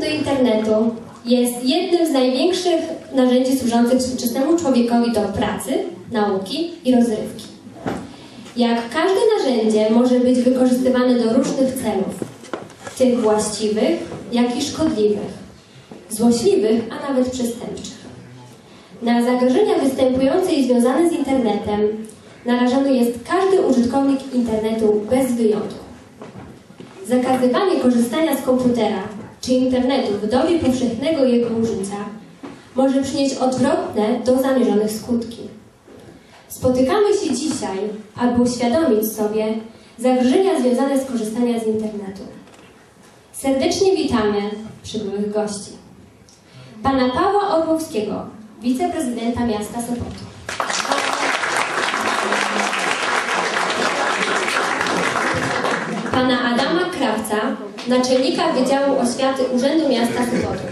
Do internetu jest jednym z największych narzędzi służących współczesnemu człowiekowi do pracy, nauki i rozrywki. Jak każde narzędzie może być wykorzystywane do różnych celów, tych właściwych, jak i szkodliwych, złośliwych, a nawet przestępczych. Na zagrożenia występujące i związane z internetem narażony jest każdy użytkownik internetu bez wyjątku. Zakazywanie korzystania z komputera czy internetu w dobie powszechnego jego użycia może przynieść odwrotne do zamierzonych skutki. Spotykamy się dzisiaj, aby uświadomić sobie zagrożenia związane z korzystaniem z internetu. Serdecznie witamy przybyłych gości. Pana Pawła Orłowskiego, wiceprezydenta miasta Sopotu. Pana Adama Krawca, naczelnika Wydziału Oświaty Urzędu Miasta Sopotu.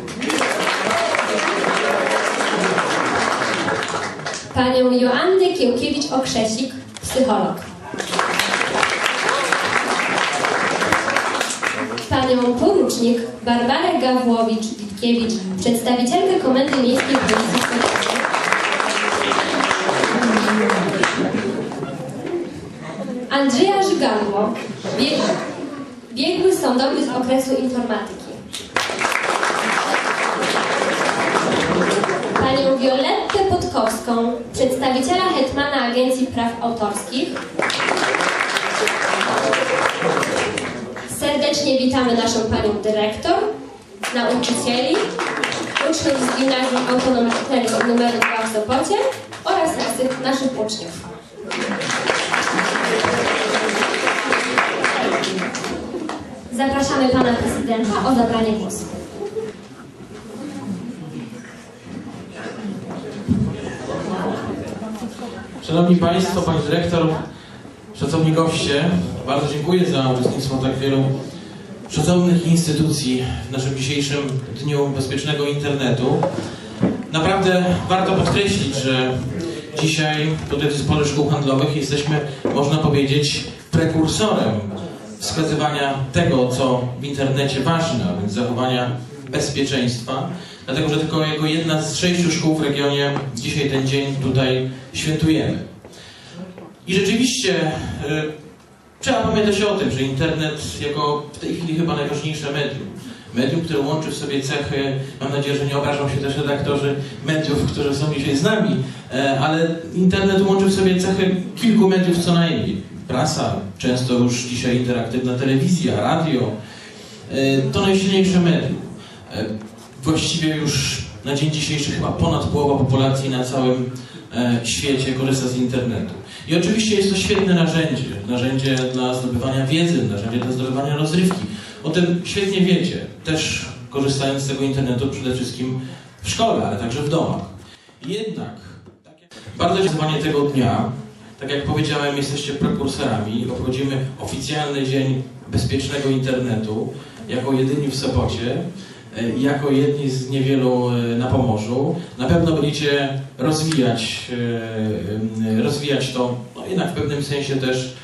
Panią Joannę Kiełkiewicz-Okrzesik, psycholog. Panią porucznik Barbarę Gawłowicz-Witkiewicz, przedstawicielkę Komendy Miejskiej Policji. Andrzeja Żygadło, bieg, biegły sądowy z okresu informatyki. Panią Violettę Podkowską, przedstawiciela Hetmana Agencji Praw Autorskich. Serdecznie witamy naszą panią dyrektor, nauczycieli, uczniów z Gimnazjum Autonomicznego nr 2 w Sopocie oraz naszych uczniów. Zapraszamy pana prezydenta o zabranie głosu. Szanowni Państwo, Pani Dyrektor, szacowni goście, bardzo dziękuję za uczestnictwo tak wielu szacownych instytucji w naszym dzisiejszym Dniu Bezpiecznego Internetu. Naprawdę warto podkreślić, że dzisiaj tutaj w Zespole Szkół Handlowych jesteśmy, można powiedzieć, prekursorem wskazywania tego, co w internecie ważne, a więc zachowania bezpieczeństwa, dlatego że tylko jako jedna z sześciu szkół w regionie dzisiaj ten dzień tutaj świętujemy. I rzeczywiście y, trzeba pamiętać o tym, że internet jako w tej chwili chyba najważniejsze medium, medium, które łączy w sobie cechy, mam nadzieję, że nie obrażą się też redaktorzy mediów, którzy są dzisiaj z nami, e, ale internet łączy w sobie cechy kilku mediów co najmniej. Prasa, często już dzisiaj interaktywna telewizja, radio, e, to najsilniejsze medium. E, Właściwie już na dzień dzisiejszy chyba ponad połowa populacji na całym e, świecie korzysta z internetu. I oczywiście jest to świetne narzędzie, narzędzie dla zdobywania wiedzy, narzędzie dla zdobywania rozrywki. O tym świetnie wiecie, też korzystając z tego internetu przede wszystkim w szkole, ale także w domach. Jednak tak bardzo zwanie tego dnia, tak jak powiedziałem, jesteście prekursorami, obchodzimy oficjalny dzień bezpiecznego internetu jako jedyni w Sopocie e, jako jedni z niewielu e, na Pomorzu. Na pewno będziecie rozwijać, e, rozwijać to, no jednak w pewnym sensie też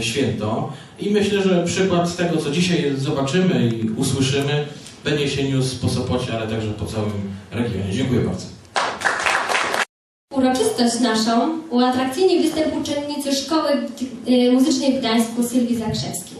święto. I myślę, że przykład tego, co dzisiaj zobaczymy i usłyszymy, będzie się niósł po Sopocie, ale także po całym regionie. Dziękuję bardzo. Uroczystość naszą uatrakcyjni występ uczennicy Szkoły y, Muzycznej w Gdańsku Sylwii Zakrzewskiej.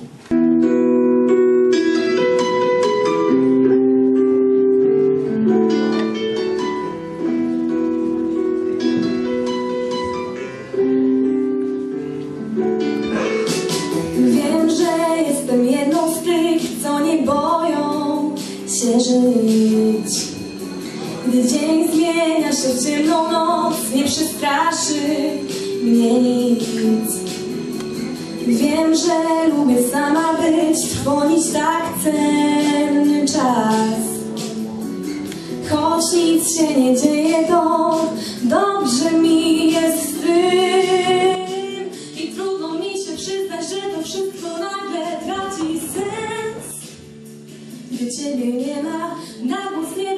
Wiem, że jestem jedną z tych, co nie boją się żyć. Gdy dzień zmienia się w ciemną przestraszy mnie nic. Wiem, że lubię sama być, trwonić tak cenny czas. Choć nic się nie dzieje, to dobrze mi jest z tym. I trudno mi się przyznać, że to wszystko nagle traci sens. Gdy ciebie nie ma, na głos nie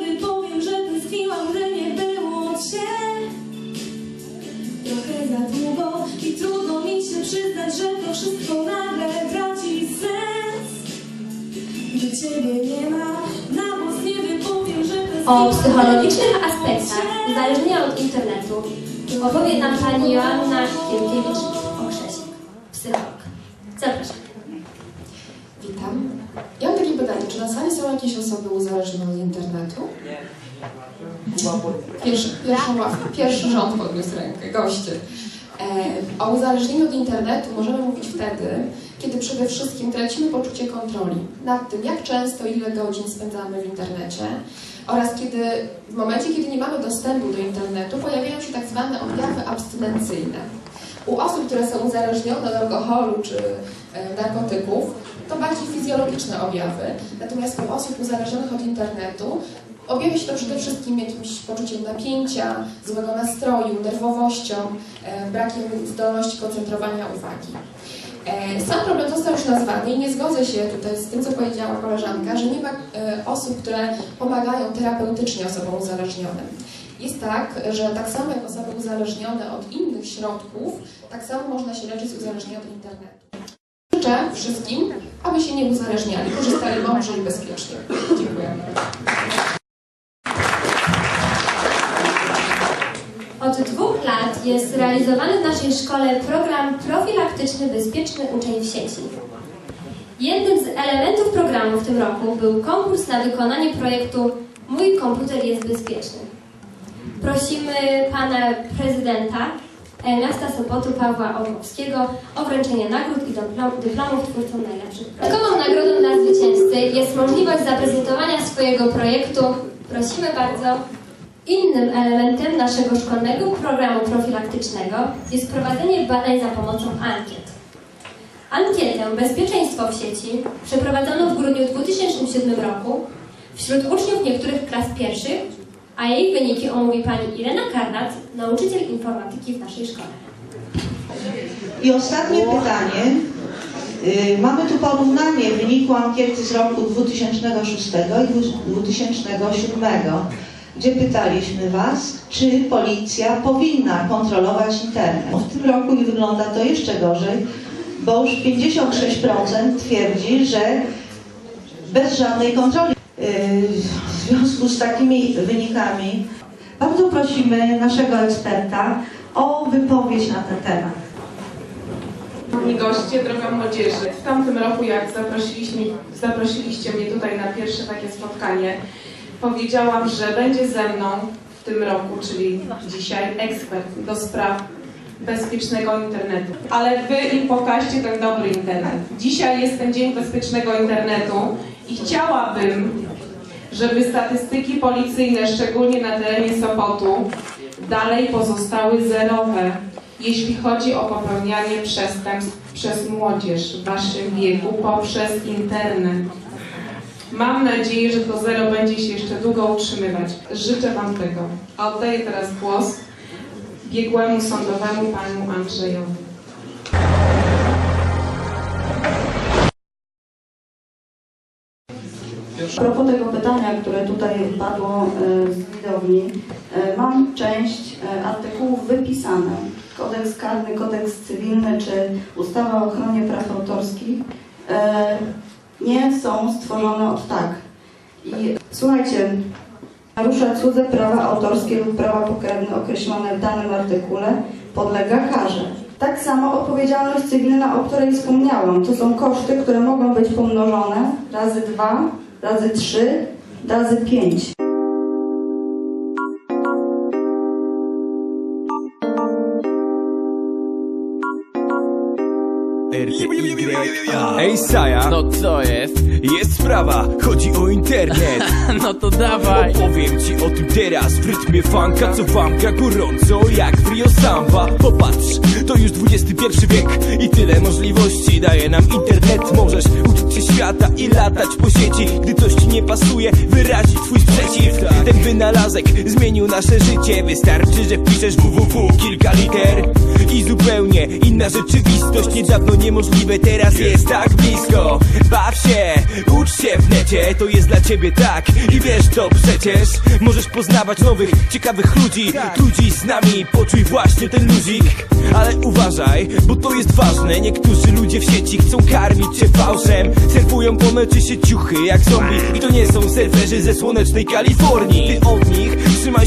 przyznać, że to wszystko nagle traci sens. Gdy ciebie nie ma, na głos O psychologicznych aspektach uzależnienia od internetu opowie nam pani Joanna Kielkiewicz-Okrzesik, psycholog. Zapraszam. Witam. Ja mam takie pytanie, czy na sali są jakieś osoby uzależnione od internetu? Pierwszy, pierwszą ławkę, pierwszy rząd podniósł rękę, goście. E, o uzależnieniu od internetu możemy mówić wtedy, kiedy przede wszystkim tracimy poczucie kontroli nad tym, jak często, ile godzin spędzamy w internecie oraz kiedy w momencie, kiedy nie mamy dostępu do internetu, pojawiają się tak zwane objawy abstynencyjne. U osób, które są uzależnione od alkoholu czy e, narkotyków, to bardziej fizjologiczne objawy. Natomiast u osób uzależnionych od internetu objawia się to przede wszystkim jakimś poczuciem napięcia, złego nastroju, nerwowością, e, brakiem zdolności koncentrowania uwagi. E, Sam problem został już nazwany i nie zgodzę się tutaj z tym, co powiedziała koleżanka, że nie ma e, osób, które pomagają terapeutycznie osobom uzależnionym. Jest tak, że tak samo jak osoby uzależnione od innych środków, tak samo można się leczyć z uzależnienia od internetu. Życzę wszystkim, aby się nie uzależniali, korzystali mądrze i bezpiecznie. Dziękuję. Jest realizowany w naszej szkole program profilaktyczny Bezpieczny Uczeń w sieci. Jednym z elementów programu w tym roku był konkurs na wykonanie projektu Mój komputer jest bezpieczny. Prosimy pana prezydenta miasta Sopotu Pawła Orłowskiego o wręczenie nagród i dyplom- dyplomów twórcom najlepszych projektów. Dodatkową nagrodą dla zwycięzcy jest możliwość zaprezentowania swojego projektu. Prosimy bardzo. Innym elementem naszego szkolnego programu profilaktycznego jest prowadzenie badań za pomocą ankiet. Ankietę Bezpieczeństwo w sieci przeprowadzono w grudniu 2007 roku wśród uczniów niektórych klas pierwszych, a jej wyniki omówi pani Irena Karnat, nauczyciel informatyki w naszej szkole. I ostatnie pytanie. Y, Mamy tu porównanie wyniku ankiety z roku 2006 i 2007, gdzie pytaliśmy Was, czy policja powinna kontrolować internet. W tym roku wygląda to jeszcze gorzej, bo już 56% twierdzi, że bez żadnej kontroli. Y, W związku z takimi wynikami bardzo prosimy naszego eksperta o wypowiedź na ten temat. Szanowni goście, droga młodzieży, w tamtym roku jak zaprosiliśmy, zaprosiliście mnie tutaj na pierwsze takie spotkanie, powiedziałam, że będzie ze mną w tym roku, czyli dzisiaj, ekspert do spraw bezpiecznego internetu. Ale wy im pokażcie ten dobry internet. Dzisiaj jest ten Dzień Bezpiecznego Internetu i chciałabym, żeby statystyki policyjne, szczególnie na terenie Sopotu, dalej pozostały zerowe, jeśli chodzi o popełnianie przestępstw przez młodzież w waszym wieku poprzez internet. Mam nadzieję, że to zero będzie się jeszcze długo utrzymywać. Życzę Wam tego. A oddaję teraz głos biegłemu sądowemu panu Andrzejowi. A propos tego pytania, które tutaj padło e, z widowni, e, mam część e, artykułów wypisane. Kodeks karny, kodeks cywilny czy ustawa o ochronie praw autorskich nie są stworzone od tak. I słuchajcie, narusza cudze prawa autorskie lub prawa pokrewne określone w danym artykule, podlega karze. Tak samo odpowiedzialność cywilna, o której wspomniałam, to są koszty, które mogą być pomnożone razy dwa, razy trzy, razy pięć. Ej Saja, No co jest? jest sprawa, chodzi o internet No to dawaj. Opowiem ci o tym teraz w rytmie funka Co wamka gorąco jak Frio Samba Popatrz, to już XXI wiek I tyle możliwości daje nam internet Możesz uczyć świata i latać po sieci. Gdy coś ci nie pasuje, wyrazić twój sprzeciw. Ten wynalazek zmienił nasze życie. Wystarczy, że wpiszesz www kilka liter. I zupełnie inna rzeczywistość Niedawno niemożliwe, teraz jest. tak blisko. Baw się, ucz się w necie To jest dla ciebie tak. I wiesz to przecież Możesz poznawać nowych, ciekawych ludzi. Ludzi z nami, poczuj właśnie ten luzik Ale uważaj, bo to jest ważne. Niektórzy ludzie w sieci chcą karmić cię fałszem. Surfują po mecie się ciuchy jak zombie. I to nie są surferzy ze słonecznej Kalifornii. Ty od nich trzymaj się